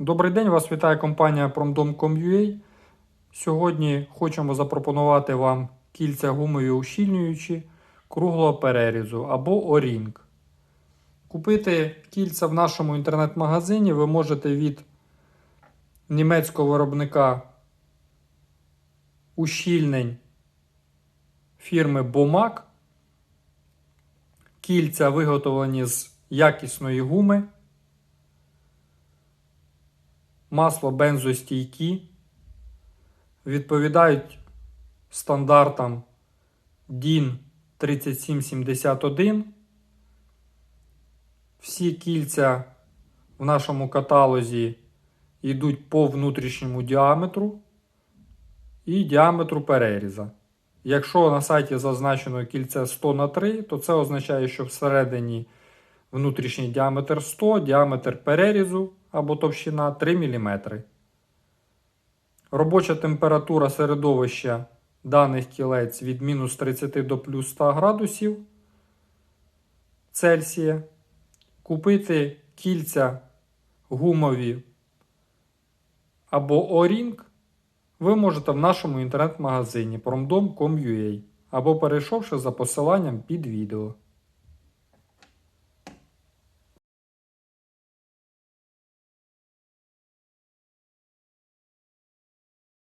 Добрий день, вас вітає компанія Promdom.com.ua. Сьогодні хочемо запропонувати вам кільця гумові ущільнюючі круглого перерізу або О-Ring. Купити кільця в нашому інтернет-магазині ви можете від німецького виробника ущільнень фірми Bomac. Кільця виготовлені з якісної гуми. Масло бензостійкі. Відповідають стандартам DIN 3771. Всі кільця в нашому каталозі йдуть по внутрішньому діаметру і діаметру переріза. Якщо на сайті зазначено кільце 100 на 3, то це означає, що всередині внутрішній діаметр 100, діаметр перерізу або товщина 3 мм. Робоча температура середовища даних кілець від мінус 30 до плюс 100 градусів Цельсія. Купити кільця гумові або О-Ring ви можете в нашому інтернет-магазині promdom.com.ua або перейшовши за посиланням під відео.